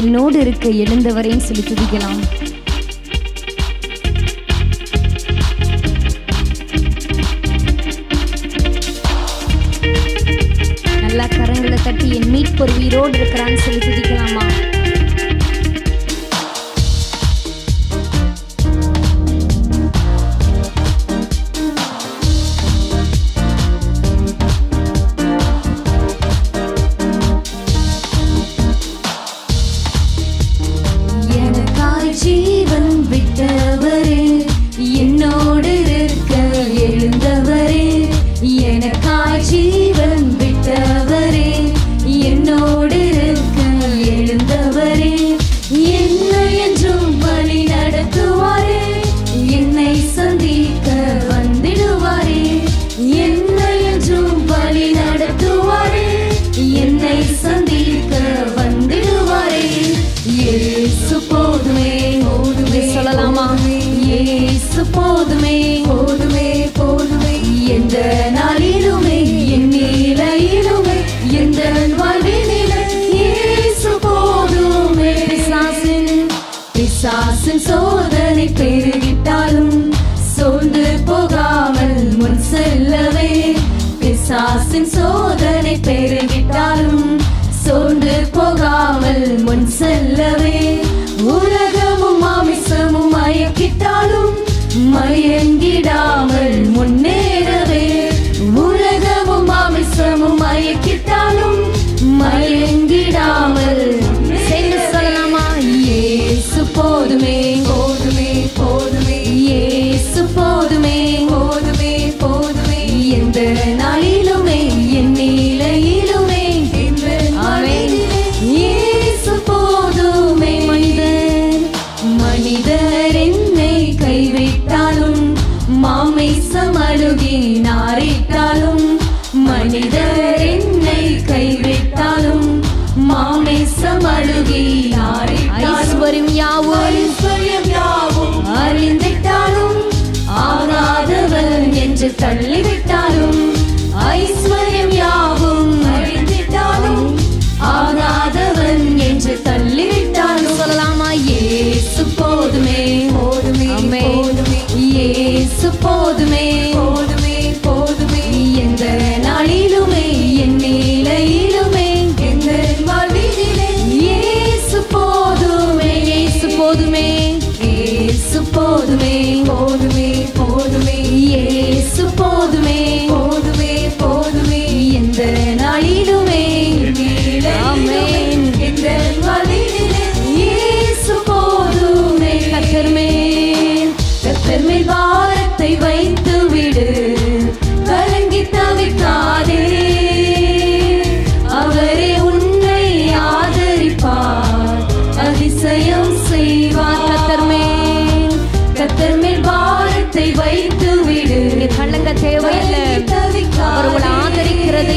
என்னோடு இருக்க எழுந்தவரையும் சொல்லி துதிக்கலாம். நல்லா கரங்களை தட்டி என் மீட்பொரு உயிரோடு இருக்கிறான்னு சொல்லி துதிக்கலாமா? இயேசு போதுமே போதுமே போதுமே. எந்த நாளிலுமே என் நிலையிலுமே எந்த வாழ்வினிலே இயேசு போதுமே. பிசாசின் பிசாசின் சோ மயங்கிடாமல் முன்னேறவே உலகமும் அமிசமும் மயக்கிட்டாலும் மய നെഞ്ചിൽ തള്ളിവെക്കും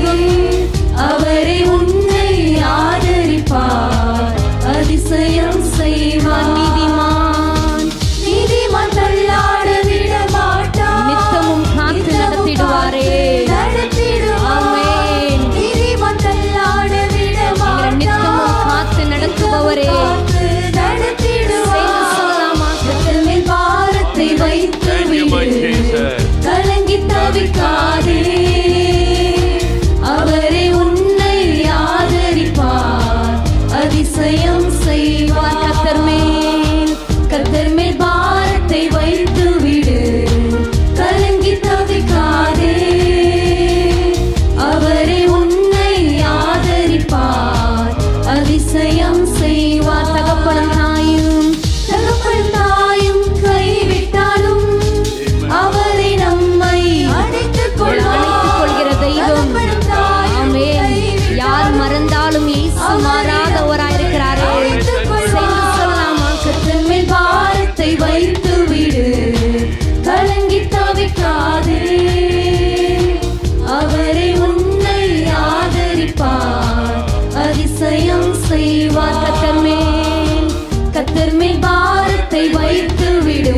the moon.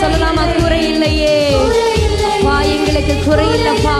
சொல்லலாமா? குறை இல்லையே. வா எங்களுக்கு குறை இல்லப்பா.